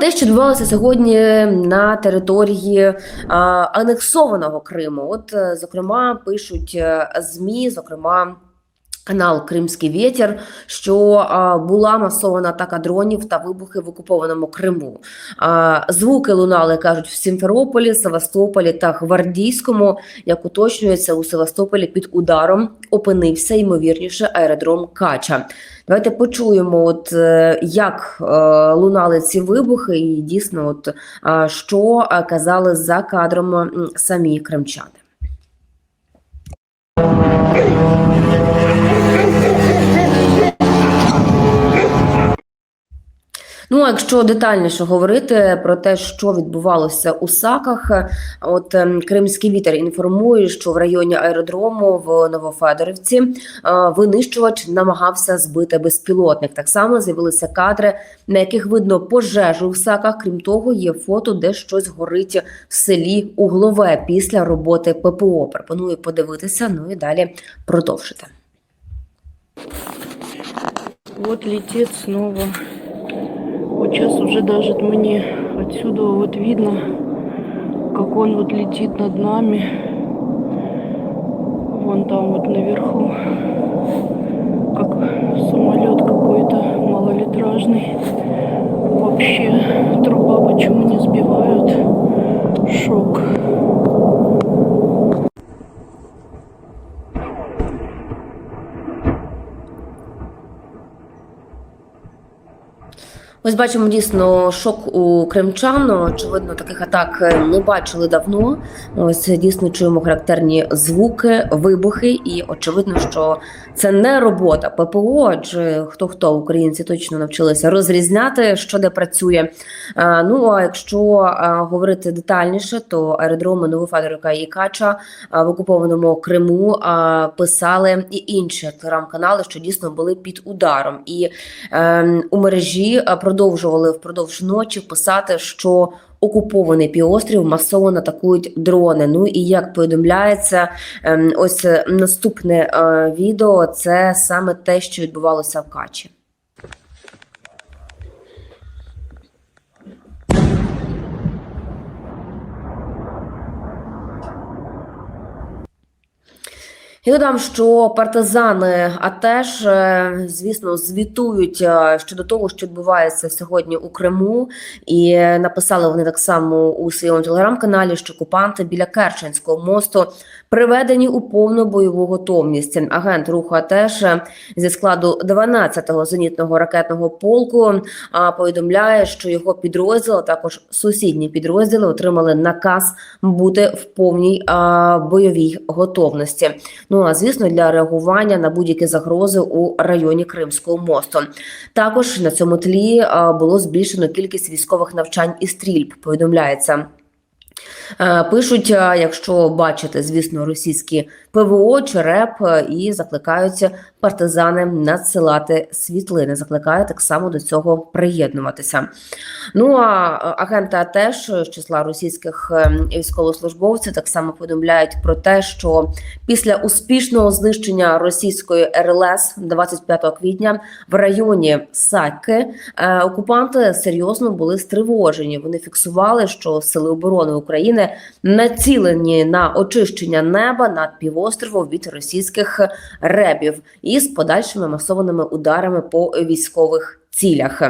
те, що відбувалося сьогодні на території а, анексованого Криму. От, е, зокрема, пишуть е, ЗМІ, зокрема. Канал Кримський вітер, що а, була масована атака дронів та вибухи в окупованому Криму. А, звуки лунали кажуть в Сімферополі, Севастополі та Гвардійському. Як уточнюється, у Севастополі під ударом опинився ймовірніше аеродром Кача. Давайте почуємо, от е, як е, лунали ці вибухи, і дійсно, от що е, казали за кадром самі кримчани. Якщо детальніше говорити про те, що відбувалося у Саках, от ем, Кримський вітер інформує, що в районі аеродрому в Новофедорівці е, винищувач намагався збити безпілотник. Так само з'явилися кадри, на яких видно пожежу в Саках. Крім того, є фото, де щось горить в селі Углове після роботи ППО. Пропоную подивитися. Ну і далі продовжити. Вот летит снова. Сейчас уже даже мне отсюда вот видно, как он вот летит над нами. Вон там вот наверху, Ось бачимо дійсно шок у кримчан. Очевидно, таких атак не бачили давно. Ось дійсно чуємо характерні звуки, вибухи, і очевидно, що це не робота ППО. Адже хто хто українці точно навчилися розрізняти, що де працює. Ну а якщо говорити детальніше, то аеродроми Новофедорівка і Кача в окупованому Криму писали і інші телеграм-канали, що дійсно були під ударом, і е, у мережі а, продовжували впродовж ночі писати, що окупований півострів масово атакують дрони. Ну і як повідомляється, ем, ось е, наступне е, відео це саме те, що відбувалося в Качі. Я додам, що партизани, а теж, е, звісно, звітують е, щодо того, що відбувається сьогодні у Криму, і написали вони так само у своєму телеграм-каналі, що окупанти біля Керченського мосту приведені у повну бойову готовність. Агент руху АТЕШ зі складу 12-го зенітного ракетного полку повідомляє, що його підрозділ, а також сусідні підрозділи отримали наказ бути в повній бойовій готовності. Ну а звісно, для реагування на будь-які загрози у районі Кримського мосту. Також на цьому тлі було збільшено кількість військових навчань і стрільб. Повідомляється. Е, Пишуть, е, якщо бачите, звісно, російські ПВО чи РЕП е, і закликаються партизани надсилати світлини. Закликають так само до цього приєднуватися. Ну а агенти АТЕШ з числа російських військовослужбовців так само повідомляють про те, що після успішного знищення російської РЛС 25 квітня в районі Сакки е, окупанти серйозно були стривожені. Вони фіксували, що сили оборони України націлені на очищення неба над півостровом від російських ребів і з подальшими масованими ударами по військових цілях.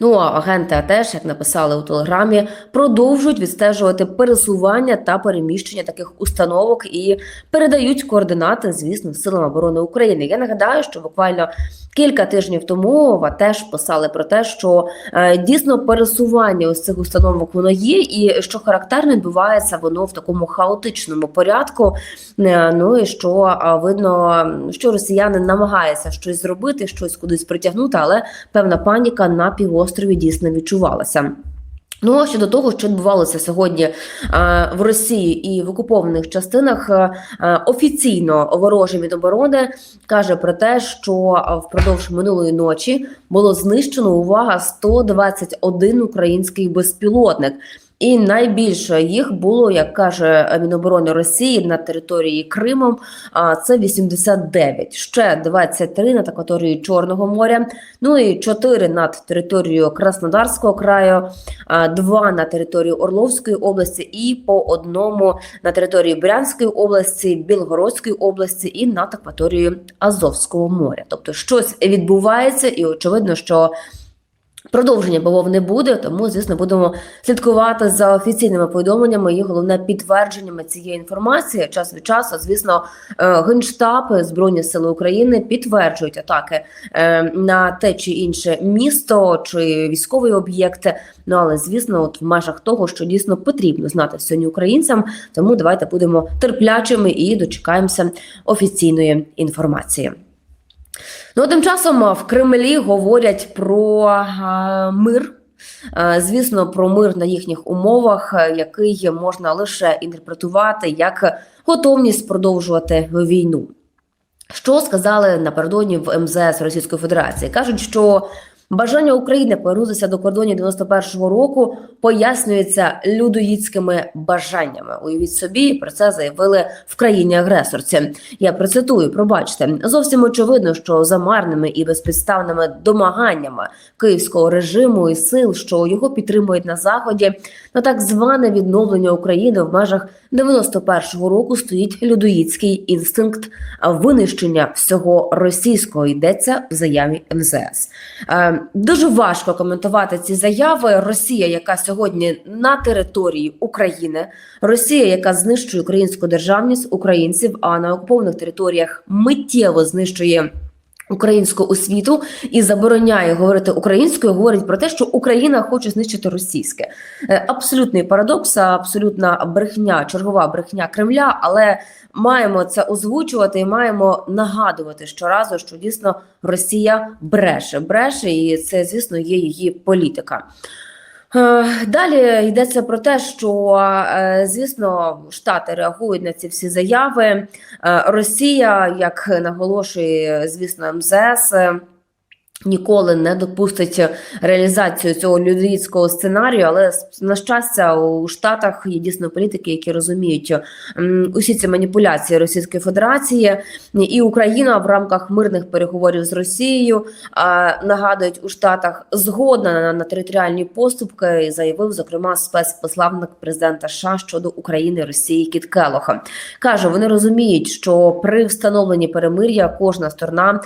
Ну а агенти АТЕШ, як написали у телеграмі, продовжують відстежувати пересування та переміщення таких установок і передають координати, звісно, силам оборони України. Я нагадаю, що буквально кілька тижнів тому ва теж писали про те, що е, дійсно пересування ось цих установок воно є, і що характерно відбувається воно в такому хаотичному порядку. Е, ну і що е, видно, що росіяни намагаються щось зробити, щось кудись притягнути, але певна паніка на півострові дійсно відчувалася. Ну а щодо того, що відбувалося сьогодні в Росії і в окупованих частинах, офіційно вороже Міноборони каже про те, що впродовж минулої ночі було знищено увага 121 український безпілотник. І найбільше їх було, як каже Міноборони Росії, на території Криму. А це 89, ще 23 над акваторією Чорного моря. Ну і 4 над територією Краснодарського краю, а, 2 на території Орловської області і по одному на території Брянської області, Білгородської області і над акваторією Азовського моря. Тобто щось відбувається, і очевидно, що Продовження бавов не буде, тому звісно будемо слідкувати за офіційними повідомленнями і головне підтвердженнями цієї інформації. Час від часу, звісно, е, генштаб збройні сили України підтверджують атаки е, на те чи інше місто чи військовий об'єкт. Ну але звісно, от в межах того, що дійсно потрібно знати сьогодні українцям. Тому давайте будемо терплячими і дочекаємося офіційної інформації. Ну, тим часом в Кремлі говорять про мир. Звісно, про мир на їхніх умовах, який можна лише інтерпретувати як готовність продовжувати війну. Що сказали напередодні в МЗС Російської Федерації? кажуть, що бажання України повернутися до кордонів 91-го року пояснюється людоїдськими бажаннями. Уявіть собі, про це заявили в країні агресорці. Я процитую, пробачте, зовсім очевидно, що за марними і безпідставними домаганнями київського режиму і сил, що його підтримують на заході, на так зване відновлення України в межах 91-го року стоїть людоїдський інстинкт винищення всього російського. Йдеться в заяві МЗС. Дуже важко коментувати ці заяви. Росія, яка сьогодні на території України, Росія, яка знищує українську державність українців, а на окупованих територіях миттєво знищує. Українську освіту і забороняє говорити українською, говорить про те, що Україна хоче знищити російське. Е, Абсолютний парадокс, абсолютна брехня, чергова брехня Кремля. Але маємо це озвучувати і маємо нагадувати щоразу, що дійсно Росія бреше, бреше, і це, звісно, є її політика. Е, Далі йдеться про те, що е, звісно Штати реагують на ці всі заяви. Е, Росія, як наголошує, звісно, МЗС. Ніколи не допустить реалізацію цього людського сценарію, але на щастя у Штатах є дійсно політики, які розуміють усі ці маніпуляції Російської Федерації, і Україна в рамках мирних переговорів з Росією нагадують у Штатах згодна на, територіальні поступки. І заявив зокрема спецпосланник президента США щодо України Росії Кіт Келоха. каже, вони розуміють, що при встановленні перемир'я кожна сторона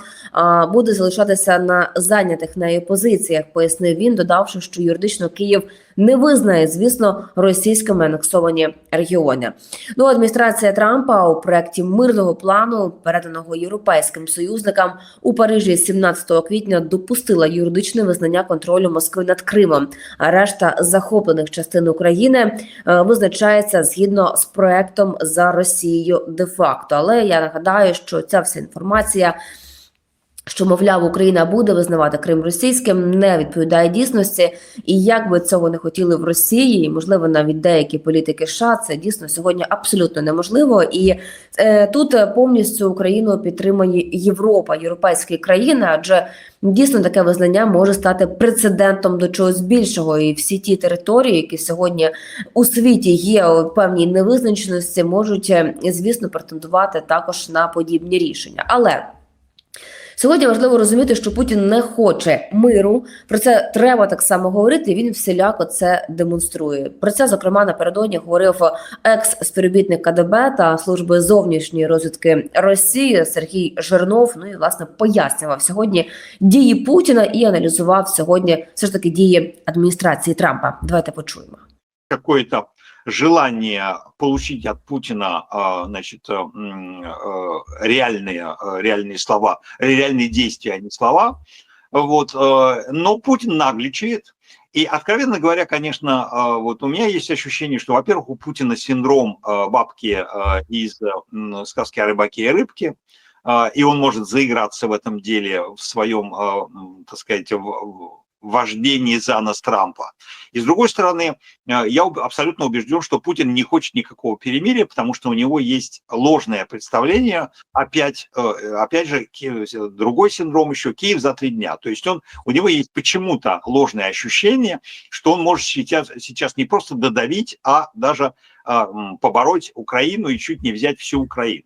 буде залишатися на зайнятих нею позиціях. Пояснив він, додавши, що юридично Київ не визнає, звісно, російськими анексовані регіони. Ну, адміністрація Трампа у проєкті мирного плану, переданого європейським союзникам у Парижі 17 квітня, допустила юридичне визнання контролю Москви над Кримом. А решта захоплених частин України е, визначається згідно з проектом за Росією де-факто. Але я нагадаю, що ця вся інформація. Що, мовляв, Україна буде визнавати Крим російським, не відповідає дійсності, і як би цього не хотіли в Росії, і можливо навіть деякі політики США, це дійсно сьогодні абсолютно неможливо. І е, тут повністю Україну підтримує Європа, європейські країни, адже дійсно таке визнання може стати прецедентом до чогось більшого. І всі ті території, які сьогодні у світі є у певній невизначеності, можуть е, звісно претендувати також на подібні рішення, але. Сьогодні важливо розуміти, що Путін не хоче миру. Про це треба так само говорити. Він всіляко це демонструє. Про це зокрема напередодні говорив екс-співробітник КДБ та служби зовнішньої розвідки Росії Сергій Жирнов. Ну і власне пояснював сьогодні дії Путіна і аналізував сьогодні все ж таки дії адміністрації Трампа. Давайте почуємо. какое-то желание получить от Путина, а, значит, э, э, реальные, э, реальные слова, реальные действия, а не слова. Вот, но Путин нагличает. И, откровенно говоря, конечно, вот у меня есть ощущение, что, во-первых, у Путина синдром бабки из сказки о рыбаке и рыбке, и он может заиграться в этом деле в своем, так сказать, в- вождении за нас Трампа. И с другой стороны, э, я абсолютно убежден, что Путин не хочет никакого перемирия, потому что у него есть ложное представление, опять, э, опять же, другой синдром еще, Киев за три дня. То есть он, у него есть почему-то ложное ощущение, что он может сейчас, сейчас не просто додавить, а даже а, побороть Украину и чуть не взять всю Украину.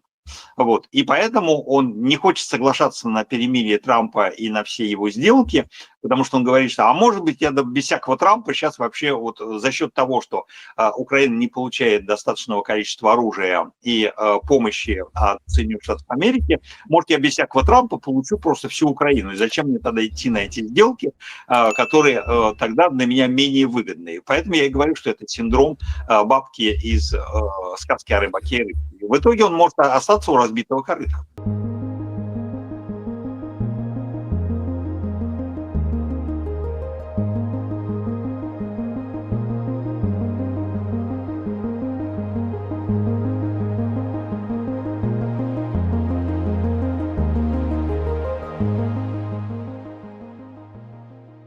Вот. И поэтому он не хочет соглашаться на перемирие Трампа и на все его сделки, потому что он говорит, что, а может быть, я без всякого Трампа сейчас вообще вот за счет того, что а, Украина не получает достаточного количества оружия и а, помощи от Соединенных Штатов Америки, может, я без всякого Трампа получу просто всю Украину. И зачем мне тогда идти на эти сделки, а, которые а, тогда для меня менее выгодные? Поэтому я и говорю, что это синдром а, бабки из сказки о рыбаке. В итоге он может остаться у разбитого корыта.